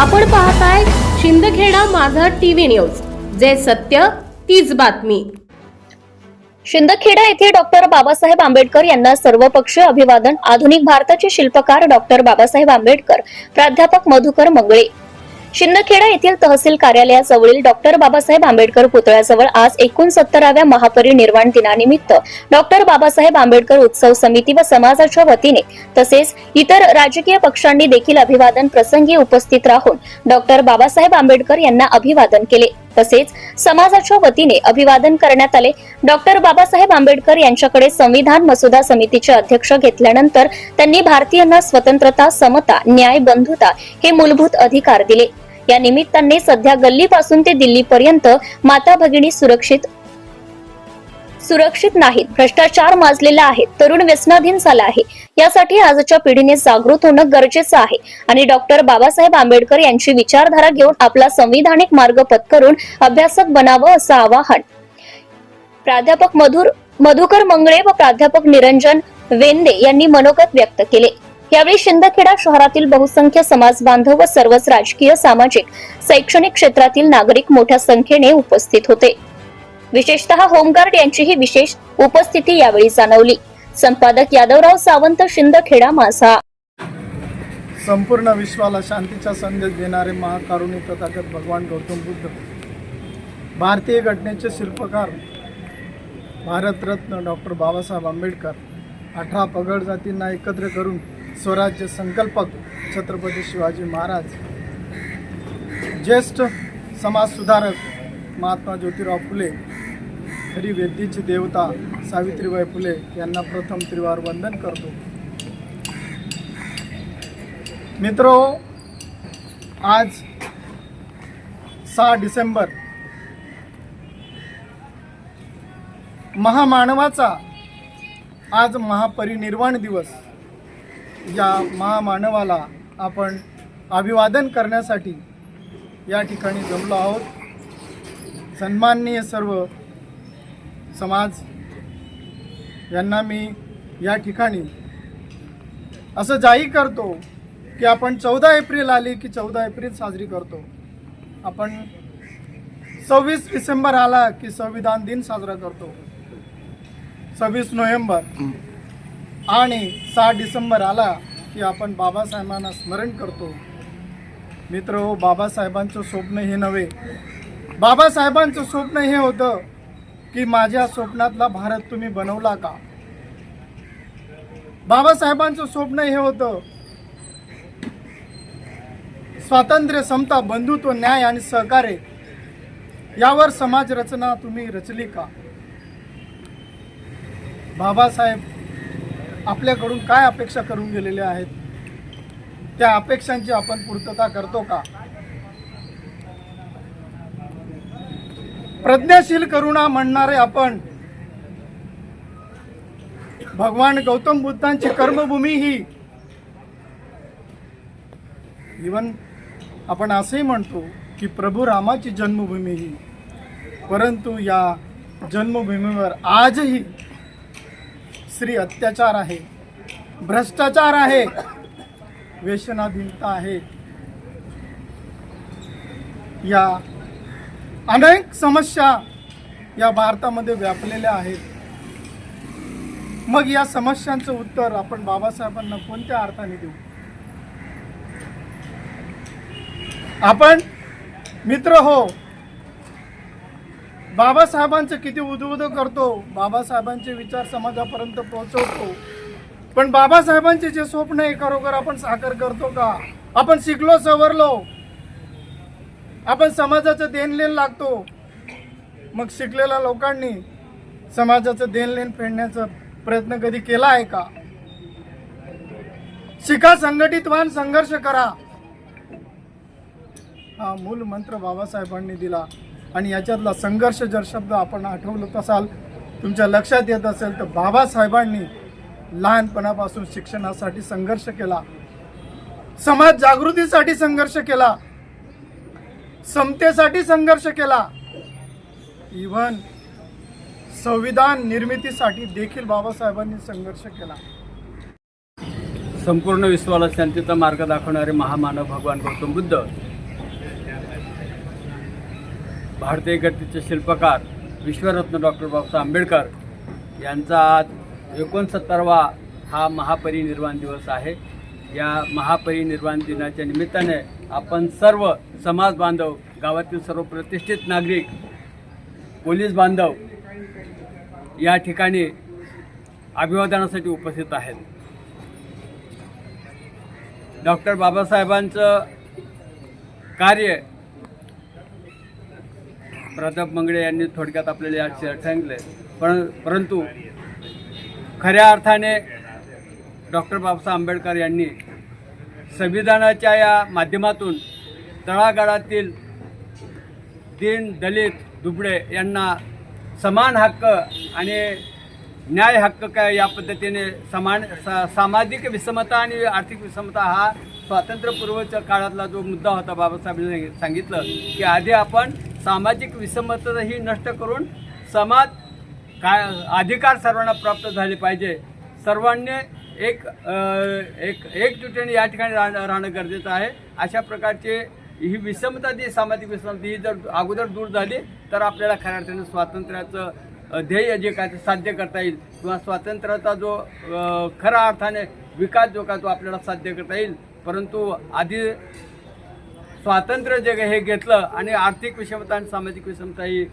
आपण पाहताय शिंदखेडा माझा टीव्ही न्यूज. जे सत्य तीच बातमी. शिंदखेडा येथे डॉक्टर बाबासाहेब आंबेडकर यांना सर्वपक्षीय अभिवादन आधुनिक भारताचे शिल्पकार डॉक्टर बाबासाहेब आंबेडकर प्राध्यापक मधुकर मंगळे. शिंदखेडा येथील तहसील कार्यालयाजवळील डॉक्टर बाबासाहेब आंबेडकर पुतळ्याजवळ आज एकोणसत्तराव्या महापरिनिर्वाण दिनानिमित्त डॉक्टर बाबासाहेब आंबेडकर उत्सव समिती व समाजाच्या वतीने तसेच इतर राजकीय पक्षांनी देखील अभिवादन प्रसंगी उपस्थित राहून डॉक्टर बाबासाहेब आंबेडकर यांना अभिवादन केले. तसेच समाजाच्या वतीने अभिवादन करण्यात आले. डॉक्टर बाबासाहेब आंबेडकर यांच्याकडे संविधान मसुदा समितीचे अध्यक्ष घेतल्यानंतर त्यांनी भारतीयांना स्वतंत्रता समता न्याय बंधुता हे मूलभूत अधिकार दिले. या निमित्ताने सध्या गल्लीपासून ते दिल्लीपर्यंत माता भगिनी सुरक्षित सुरक्षित नाहीत. भ्रष्टाचार माजलेला आहे. तरुण व्यसनाधीन झाला आहे. यासाठी आजच्या पिढीने जागृत होणं गरजेचं आहे. आणि डॉक्टर बाबासाहेब आंबेडकर यांची विचारधारा घेऊन आपला संविधानिक मार्ग पत्करून अभ्यासक बनावं असं आवाहन. प्राध्यापक मधुर मधुकर मंगळे व प्राध्यापक निरंजन वेंदे यांनी मनोगत व्यक्त केले. यावेळी शिंदखेडा शहरातील बहुसंख्य समाज बांधव व सर्वच राजकीय सामाजिक शैक्षणिक क्षेत्रातील नागरिक मोठ्या संख्येने उपस्थित होते. विशेषतः होमगार्ड यांचीही विशेष उपस्थिती यावेळी जाणवली. संपादक यादवराव सावंत शिंदखेडा माझा. संपूर्ण विश्वाला शांतीचा संदेश देणारे महाकारुणी तथागत भगवान गौतम बुद्ध भारतीय घटनेचे शिल्पकार भारतरत्न डॉक्टर बाबासाहेब आंबेडकर अठरा पगड जातींना एकत्र करून स्वराज्य संकल्पक छत्रपती शिवाजी महाराज ज्येष्ठ समाजसुधारक महात्मा ज्योतिराव फुले खरी वेदीची देवता सावित्रीबाई फुले यांना प्रथम त्रिवार वंदन करतो. मित्रो आज सहा डिसेंबर महामानवाचा आज महापरिनिर्वाण दिवस. या महामानवाला आपण अभिवादन करण्यासाठी या ठिकाणी जमलो आहोत. सन्माननीय सर्व समाज यांना मी या ठिकाणी असं जाहीर करतो की आपण चौदा एप्रिल आली की चौदा एप्रिल साजरी करतो. आपण सव्वीस डिसेंबर आला की संविधान दिन साजरा करतो. सव्वीस नोव्हेंबर. आणि सहा डिसेंबर आला की आपण बाबासाहेबांना स्मरण करतो. मित्र हो बाबासाहेबांचं स्वप्न हे नव्हे. बाबासाहेबांचं स्वप्न हे होतं की माझ्या स्वप्नातला भारत तुम्ही बनवला का? बाबासाहेबांचं स्वप्न हे होतं. स्वातंत्र्य समता बंधुत्व न्याय आणि सहकार्य यावर समाज रचना तुम्ही रचली का? बाबासाहेब आपल्याकडून काय अपेक्षा करून गेलेल्या आहेत? त्या अपेक्षांची आपण पूर्तता करतो का? प्रज्ञाशील करुणा म्हणणारे आपण भगवान गौतम बुद्धांची कर्मभूमी ही इवन आपण असंही म्हणतो की प्रभू रामाची जन्मभूमी ही परंतु या जन्मभूमीवर आजही स्त्री अत्याचार आहे. भ्रष्टाचार आहे. व्यसनाधीनता आहे. या अनेक समस्या या भारतामध्ये व्यापलेल्या आहेत. मग या समस्यांचं उत्तर आपण बाबासाहेबांना कोणत्या अर्थाने देऊ? आपण मित्र हो बाबासाहेबांचं किती उद्बुध करतो बाबासाहेबांचे विचार समाजापर्यंत पोहोचवतो. पण बाबासाहेबांचे जे स्वप्न आहे खरोखर आपण साकार करतो का? आपण शिकलो सवरलो. आपण समाजाचं देणलेण लागतो. मग शिकलेल्या लोकांनी समाजाचं देणलेण फेडण्याचा प्रयत्न कधी केला आहे का? शिका संघटित व्हान संघर्ष करा. हा मूल मंत्र बाबासाहेबांनी दिला. आणि याच्यातला संघर्ष जर शब्द आपण आठवलं असाल तुमच्या लक्षात येत असेल तर बाबासाहेबांनी लहानपणापासून शिक्षणासाठी संघर्ष केला समाज जागृतीसाठी संघर्ष केला समतेसाठी संघर्ष केला. इव्हन संविधान निर्मितीसाठी देखील बाबासाहेबांनी संघर्ष केला. संपूर्ण विश्वाला शांतीचा मार्ग दाखवणारे महामानव भगवान गौतम बुद्ध भारतीय गतीचे शिल्पकार विश्वरत्न डॉक्टर बाबासाहेब आंबेडकर यांचा आज एकोणसत्तरवा हा महापरिनिर्वाण दिवस आहे. या महापरिनिर्वाण दिनाच्या निमित्ताने आपण सर्व समाज बांधव गावातील सर्व प्रतिष्ठित नागरिक पोलीस बांधव या ठिकाणी अभिवादनासाठी उपस्थित आहेत. डॉक्टर बाबासाहेबांचं कार्य प्रताप मंगळे यांनी थोडक्यात आपल्याला या सांगितले पण परंतु खऱ्या अर्थाने डॉक्टर बाबासाहेब आंबेडकर यांनी संविधानाच्या या माध्यमातून तळागाळातील दीन दलित दुबळे यांना समान हक्क आणि न्याय हक्क काय या पद्धतीने समान सा सामाजिक विषमता आणि आर्थिक विषमता हा स्वातंत्र्यपूर्वच्या काळातला जो मुद्दा होता बाबासाहेबांनी सांगितलं की आधी आपण सामाजिक विषमता ही नष्ट करून समाज काय अधिकार सर्वांना प्राप्त झाले पाहिजे. सर्वांनी एक एक एकजुटीने या ठिकाणी राहणं राहणं गरजेचं आहे. अशा प्रकारचे ही विषमता जी सामाजिक विषमता ही जर अगोदर दूर झाली तर आपल्याला खऱ्या अर्थाने स्वातंत्र्याचं ध्येय जे काय ते साध्य करता येईल. किंवा स्वातंत्र्याचा जो खऱ्या अर्थाने विकास जो काय तो आपल्याला साध्य करता येईल. परंतु आधी स्वातंत्र्य जे हे घेतलं आणि आर्थिक विषमता आणि सामाजिक विषमता ही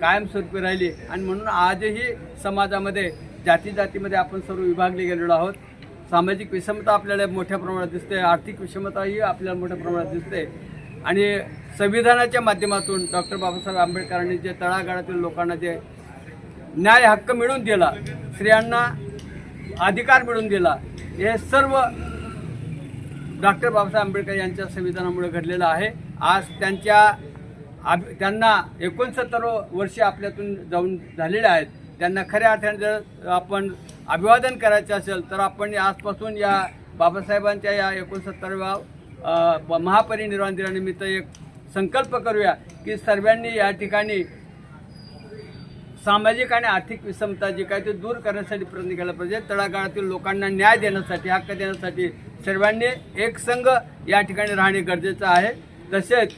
कायमस्वरूपी राहिली. आणि म्हणून आजही समाजामध्ये जाती जातीमध्ये आपण सर्व विभागले गेलेलो आहोत. सामाजिक विषमता आपल्याला मोठ्या प्रमाणात दिसते. आर्थिक विषमताही आपल्याला मोठ्या प्रमाणात दिसते. आणि संविधानाच्या माध्यमातून डॉक्टर बाबासाहेब आंबेडकरांनी जे तळागाळातील लोकांना जे न्याय हक्क मिळून दिला स्त्रियांना अधिकार मिळून दिला हे सर्व डॉक्टर बाबासाहेब आंबेडकर यांच्या संविधानामुळे घडलेलं आहे. आज त्यांच्या आभ त्यांना एकोणसत्तर वर्षे आपल्यातून जाऊन झालेले आहेत. त्यांना खऱ्या अर्थाने जर आपण अभिवादन करायचं असेल तर आपण आजपासून या बाबासाहेबांच्या या एकोणसत्तरव्या महापरिनिर्वाण दिनानिमित्त एक संकल्प करूया की सर्वांनी या ठिकाणी सामाजिक आणि आर्थिक विषमता जी काय ते दूर करण्यासाठी प्रयत्न केला पाहिजे. तळागाळातील लोकांना न्याय देण्यासाठी हक्क देण्यासाठी सर्वांनी एक संघ या ठिकाणी राहणे गरजेचं आहे. तसेच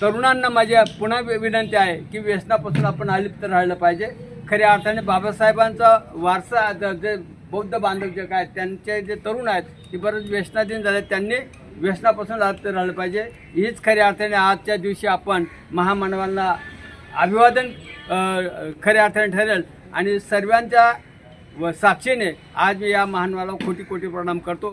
तरुणांना माझ्या पुन्हा विनंती आहे की व्यसनापासून आपण अलिप्त राहिलं पाहिजे. खऱ्या अर्थाने बाबासाहेबांचा वारसा जे बौद्ध बांधव जे काय त्यांचे जे तरुण आहेत ते बरेच व्यसनाधीन झाले. त्यांनी व्यसनापासून अलिप्त राहिलं पाहिजे. हीच खऱ्या अर्थाने आजच्या दिवशी आपण महामानवांना अभिवादन खऱ्या अर्थाने ठरेल. आणि सर्वांच्या व साक्षीने आज मी या महानवाला कोटी कोटी प्रणाम करतो.